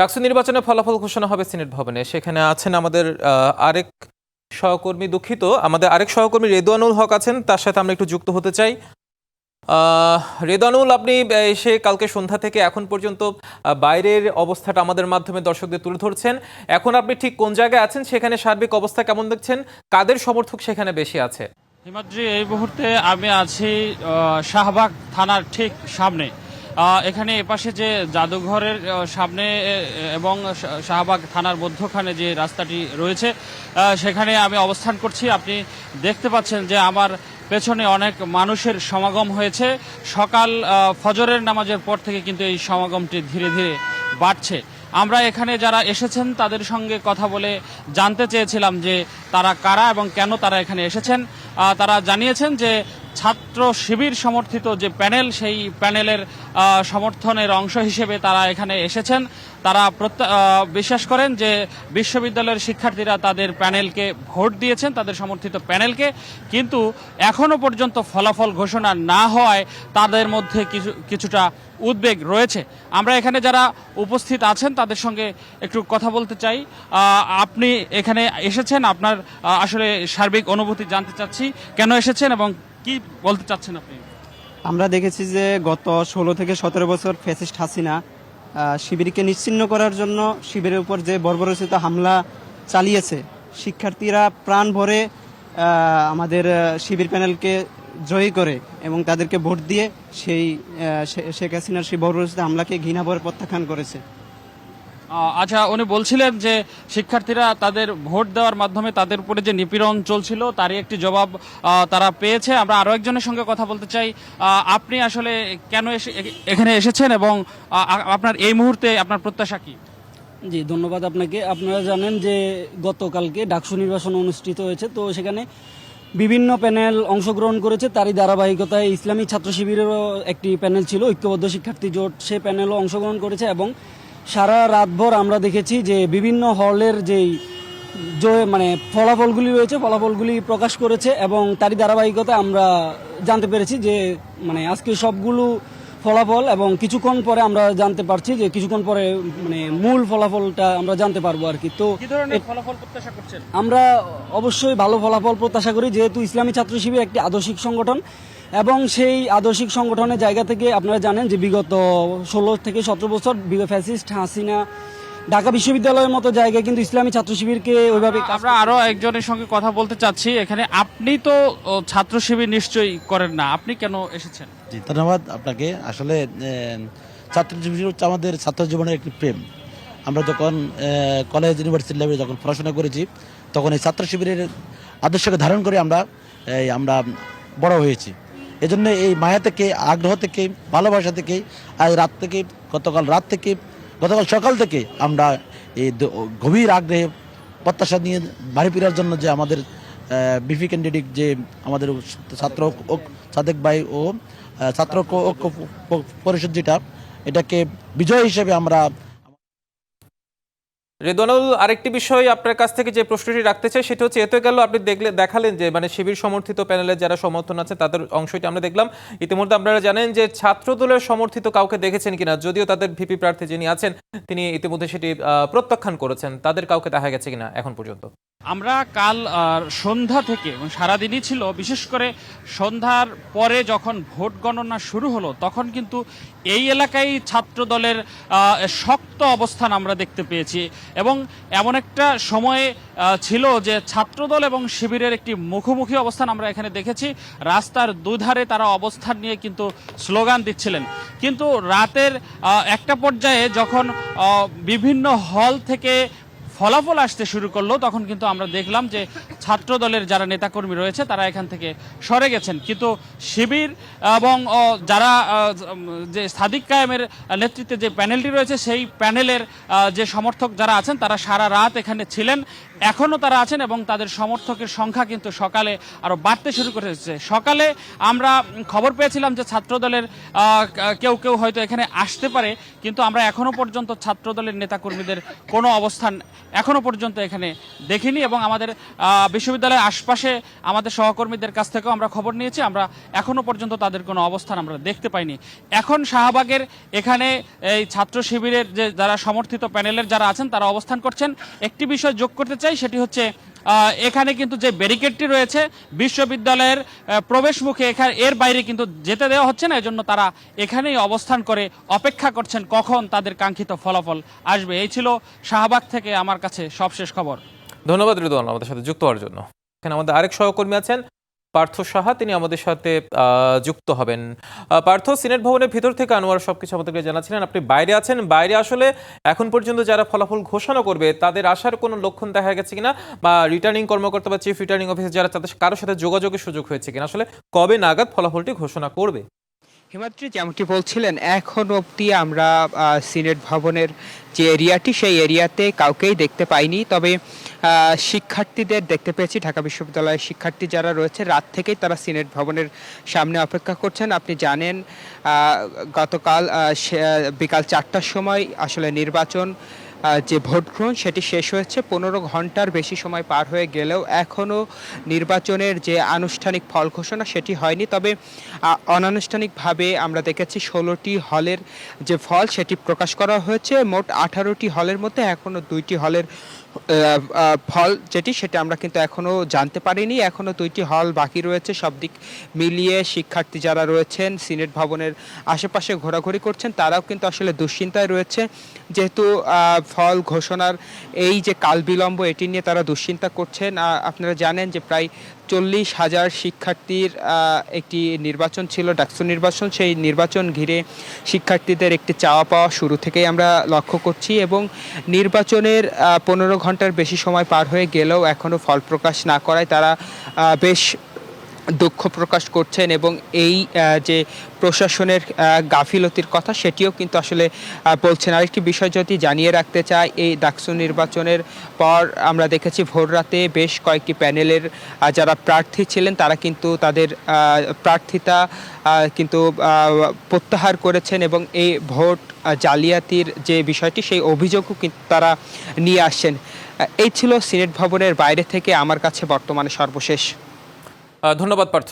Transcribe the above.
ডাকসু নির্বাচনের ফলাফল ঘোষণা হবে সিনেট ভবনে। সেখানে আছেন আমাদের আরেক সহকর্মী দুঃখিত। আমাদের আরেক সহকর্মী রেদওয়ানুল হক আছেন, তার সাথে আমরা একটু যুক্ত হতে চাই। রেদানুল আপনি এসে কালকে সন্ধ্যা থেকে এখন পর্যন্ত বাইরের অবস্থাটা আমাদের মাধ্যমে দর্শকদের তুলে ধরছেন। এখন আপনি ঠিক কোন জায়গায় আছেন, সেখানে সার্বিক অবস্থা কেমন দেখছেন? কাদের সমর্থক সেখানে বেশি আছে? হিমাদ্রি, এই মুহূর্তে আমি আছি শাহবাগ থানার ঠিক সামনে। এখানে এপাশে যে জাদুঘরের সামনে এবং শাহবাগ থানার মধ্যখানে যে রাস্তাটি রয়েছে সেখানে আমি অবস্থান করছি। আপনি দেখতে পাচ্ছেন যে আমার পেছনে অনেক মানুষের সমাগম হয়েছে। সকাল ফজরের নামাজের পর থেকে কিন্তু এই সমাগমটি ধীরে ধীরে বাড়ছে। আমরা এখানে যারা এসেছেন, তাদের সঙ্গে কথা বলে জানতে চেয়েছিলাম যে তারা কারা এবং কেন তারা এখানে এসেছেন। তারা জানিয়েছেন যে ছাত্র শিবির সমর্থিত যে প্যানেল, সেই প্যানেলের সমর্থনের অংশ হিসেবে তারা এখানে এসেছেন। তারা বিশ্বাস করেন যে বিশ্ববিদ্যালয়ের শিক্ষার্থীরা তাদের প্যানেলকে ভোট দিয়েছেন, তাদের সমর্থিত প্যানেলকে। কিন্তু এখনও পর্যন্ত ফলাফল ঘোষণা না হওয়ায় তাদের মধ্যে কিছু, কিছুটা উদ্বেগ রয়েছে। আমরা এখানে যারা উপস্থিত আছেন, তাদের সঙ্গে একটু কথা বলতে চাই। আপনি এখানে এসেছেন, আপনার আসলে সার্বিক অনুভূতি জানতে চাচ্ছি। কেন এসেছেন এবং কি বলতে চাচ্ছেন আপনি? আমরা দেখেছি যে গত ষোলো থেকে সতেরো বছর ফ্যাসিস্ট হাসিনা শিবিরকে নিশ্চিন্ন করার জন্য শিবিরের উপর যে বর্বরচিত হামলা চালিয়েছে, শিক্ষার্থীরা প্রাণ ভরে আমাদের শিবির প্যানেলকে জয়ী করে এবং তাদেরকে ভোট দিয়ে সেই শেখ হাসিনার সেই বর্বরচিত হামলাকে ঘৃণা ভরে প্রত্যাখ্যান করেছে। আচ্ছা উনি বলছিলেন যে শিক্ষার্থীরা তাদের ভোট দেওয়ার মাধ্যমে তাদের উপরে যে নিপীড়ন চলছিল, তারই একটি জবাব তারা পেয়েছে। আমরা আরও একজনের সঙ্গে কথা বলতে চাই। আপনি আসলে কেন এসে- এখানে এসেছেন এবং আপনার এই মুহূর্তে আপনার প্রত্যাশা কি? জি, ধন্যবাদ আপনাকে। আপনারা জানেন যে গতকালকে ডাকসু নির্বাচন অনুষ্ঠিত হয়েছে, তো সেখানে বিভিন্ন প্যানেল অংশগ্রহণ করেছে। তারই ধারাবাহিকতায় ইসলামী ছাত্র শিবিরেরও একটি প্যানেল ছিল, ঐক্যবদ্ধ শিক্ষার্থী জোট। সে প্যানেলও অংশগ্রহণ করেছে এবং সারা রাতভর আমরা দেখেছি যে বিভিন্ন হলের যেই মানে ফলাফলগুলি রয়েছে, ফলাফলগুলি প্রকাশ করেছে এবং তারই ধারাবাহিকতা আমরা জানতে পেরেছি যে মানে আজকে সবগুলো ফলাফল এবং কিছুক্ষণ পরে আমরা জানতে পারছি যে কিছুক্ষণ পরে মানে মূল ফলাফলটা আমরা জানতে পারব আর কি। তো ফলাফল প্রত্যাশা করছেন? আমরা অবশ্যই ভালো ফলাফল প্রত্যাশা করি যেহেতু ইসলামী ছাত্র শিবির একটি আদর্শিক সংগঠন এবং সেই আদর্শিক সংগঠনের জায়গা থেকে আপনারা জানেন যে বিগত ষোলো থেকে সতেরো বছর ফ্যাসিস্ট হাসিনা ঢাকা বিশ্ববিদ্যালয়ের মতো জায়গায় কিন্তু ইসলামী ছাত্র শিবিরকে ওইভাবে আমরা আরও একজনের সঙ্গে কথা বলতে চাচ্ছি। এখানে আপনি তো ছাত্র শিবির নিশ্চয়ই করেন না। আপনি কেন এসেছেন? জি ধন্যবাদ আপনাকে। আসলে ছাত্র শিবির হচ্ছে আমাদের ছাত্র জীবনের একটি প্রেম। আমরা যখন কলেজ ইউনিভার্সিটি লেভেলে যখন পড়াশোনা করেছি তখন এই ছাত্র শিবিরের আদর্শকে ধারণ করে আমরা এই, আমরা বড় হয়েছি। এজন্য এই মায়া থেকে আগ্রহ থেকে ভালোবাসা থেকে আজ রাত থেকে গতকাল রাত থেকে গতকাল সকাল থেকে আমরা এই গভীর আগ্রহে প্রত্যাশা নিয়ে বাড়ি ফেরার জন্য যে আমাদের বিপি ক্যান্ডিডেট যে আমাদের ছাত্র সাদেক ভাই ও ছাত্র পরিষদ যেটা, এটাকে বিজয় হিসেবে আমরা রেদওয়ানুল আরেকটি বিষয় আপনার কাছ থেকে যে প্রশ্নটি রাখতে চাই, সেটা হচ্ছে এতে গেল আপনি দেখলে, দেখালেন যে মানে শিবির সমর্থিত প্যানেলের যারা সমর্থন আছে, তাদের অংশটি আমরা দেখলাম। ইতিমধ্যে আপনারা জানেন যে ছাত্র দলের সমর্থিত কাউকে দেখেছেন কিনা, যদিও তাদের ভিপি প্রার্থী যিনি আছেন, তিনি ইতিমধ্যে সেটি প্রত্যাখ্যান করেছেন, তাদের কাউকে দেখা গেছে কিনা, এখন পর্যন্ত। আমরা কাল সন্ধ্যা থেকে সারাদিনই ছিল, বিশেষ করে সন্ধ্যার পরে যখন ভোট গণনা শুরু হলো, তখন কিন্তু এই এলাকায় ছাত্র দলের শক্ত অবস্থান আমরা দেখতে পেয়েছি। এবং এমন একটা সময়ে ছিল যে ছাত্রদল এবং শিবিরের একটি মুখোমুখি অবস্থান আমরা এখানে দেখেছি। রাস্তার দুধারে তারা অবস্থান নিয়ে কিন্তু স্লোগান দিচ্ছিলেন। কিন্তু রাতের একটা পর্যায়ে যখন বিভিন্ন হল থেকে ফলাফল আসতে শুরু করল তখন কিন্তু আমরা দেখলাম যে ছাত্র দলের যারা নেতাকর্মী রয়েছে, তারা এখান থেকে সরে গেছেন। কিন্তু শিবির এবং যারা যে সাদিক কায়েমের নেতৃত্বে যে প্যানেলটি রয়েছে, সেই প্যানেলের যে সমর্থক যারা আছেন, তারা সারা রাত এখানে ছিলেন। এখনও তারা আছেন এবং তাদের সমর্থকের সংখ্যা কিন্তু সকালে আরও বাড়তে শুরু করেছে সকালে আমরা খবর পেয়েছিলাম যে ছাত্র দলের কেউ কেউ হয়তো এখানে আসতে পারে, কিন্তু আমরা এখনও পর্যন্ত ছাত্র দলের নেতাকর্মীদের কোনো অবস্থান এখনও পর্যন্ত এখানে দেখিনি এবং আমাদের বিশ্ববিদ্যালয়ের আশপাশে আমাদের সহকর্মীদের কাছ থেকেও আমরা খবর নিয়েছি। আমরা এখনও পর্যন্ত তাদের কোনো অবস্থান আমরা দেখতে পাইনি। এখন শাহবাগের এখানে এই ছাত্র শিবিরের যে যারা সমর্থিত প্যানেলের যারা আছেন, তারা অবস্থান করছেন। একটি বিষয় যোগ করতে চাই, সেটি হচ্ছে এখানে কিন্তু যে ব্যারিকেডটি রয়েছে, বিশ্ববিদ্যালয়ের প্রবেশ মুখে এখানে, এর বাইরে কিন্তু যেতে দেওয়া হচ্ছে না, এজন্য তারা এখানেই অবস্থান করে অপেক্ষা করছেন কখন তাদের কাঙ্ক্ষিত ফলাফল আসবে। এই ছিল শাহবাগ থেকে আমার কাছে সবশেষ খবর। ধন্যবাদ রিদওয়ান আমাদের সাথে যুক্ত হওয়ার জন্য। এখানে আমাদের আরেক সহকর্মী আছেন, পার্থ সাহা। তিনি আমাদের সাথে যুক্ত হবেন। পার্থ, সিনেট ভবনের ভিতর থেকে আনোয়ার সবকিছু আমাদেরকে জানাচ্ছিলেন, আপনি বাইরে আছেন। বাইরে আসলে এখন পর্যন্ত যারা ফলাফল ঘোষণা করবে, তাদের আসার কোনো লক্ষণ দেখা গেছে কিনা? বা রিটার্নিং কর্মকর্তা বা চিফ রিটার্নিং অফিসার যারা, তাদের কারোর সাথে যোগাযোগের সুযোগ হয়েছে কিনা? আসলে কবে নাগাদ ফলাফলটি ঘোষণা করবে? হিমাদ্রি, যেমনটি বলছিলেন, এখন অবধি আমরা সিনেট ভবনের যে এরিয়াটি, সেই এরিয়াতে কাউকেই দেখতে পাইনি। তবে শিক্ষার্থীদের দেখতে পেয়েছি, ঢাকা বিশ্ববিদ্যালয়ের শিক্ষার্থী যারা রয়েছে, রাত থেকেই তারা সিনেট ভবনের সামনে অপেক্ষা করছেন। আপনি জানেন গতকাল বিকাল চারটার সময় আসলে নির্বাচন যে ভোটগ্রহণ সেটি শেষ হয়েছে। পনেরো ঘণ্টার বেশি সময় পার হয়ে গেলেও এখনও নির্বাচনের যে আনুষ্ঠানিক ফল ঘোষণা সেটি হয়নি। তবে অনানুষ্ঠানিকভাবে আমরা দেখেছি ষোলোটি হলের যে ফল সেটি প্রকাশ করা হয়েছে। মোট আঠারোটি হলের মধ্যে এখনও দুইটি হলের ফল যেটি, সেটা আমরা কিন্তু এখনও জানতে পারিনি। এখনও দুইটি হল বাকি রয়েছে, সব দিক মিলিয়ে শিক্ষার্থী যারা রয়েছেন, সিনেট ভবনের আশেপাশে ঘোরাঘুরি করছেন, তারাও কিন্তু আসলে দুশ্চিন্তায় রয়েছে। যেহেতু ফল ঘোষণার এই যে কাল বিলম্ব এটি নিয়ে তারা দুশ্চিন্তা করছেন। আপনারা জানেন যে প্রায় চল্লিশ হাজার শিক্ষার্থীর একটি নির্বাচন ছিল, ডাকসু নির্বাচন। সেই নির্বাচন ঘিরে শিক্ষার্থীদের একটি চাওয়া পাওয়া শুরু থেকেই আমরা লক্ষ্য করছি এবং নির্বাচনের পনেরো ঘণ্টার বেশি সময় পার হয়ে গেলেও এখনও ফল প্রকাশ না করায় তারা বেশ দুঃখ প্রকাশ করছেন এবং এই যে প্রশাসনের গাফিলতির কথা সেটিও কিন্তু আসলে বলছেন। আরেকটি বিষয় যদি জানিয়ে রাখতে চাই, এই ডাকসু নির্বাচনের পর আমরা দেখেছি ভোর রাতে বেশ কয়েকটি প্যানেলের যারা প্রার্থী ছিলেন তারা কিন্তু তাদের প্রার্থিতা কিন্তু প্রত্যাহার করেছেন এবং এই ভোট জালিয়াতির যে বিষয়টি সেই অভিযোগও কিন্তু তারা নিয়ে আসছেন। এই ছিল সিনেট ভবনের বাইরে থেকে আমার কাছে বর্তমানে সর্বশেষ। ধন্যবাদ পার্থ।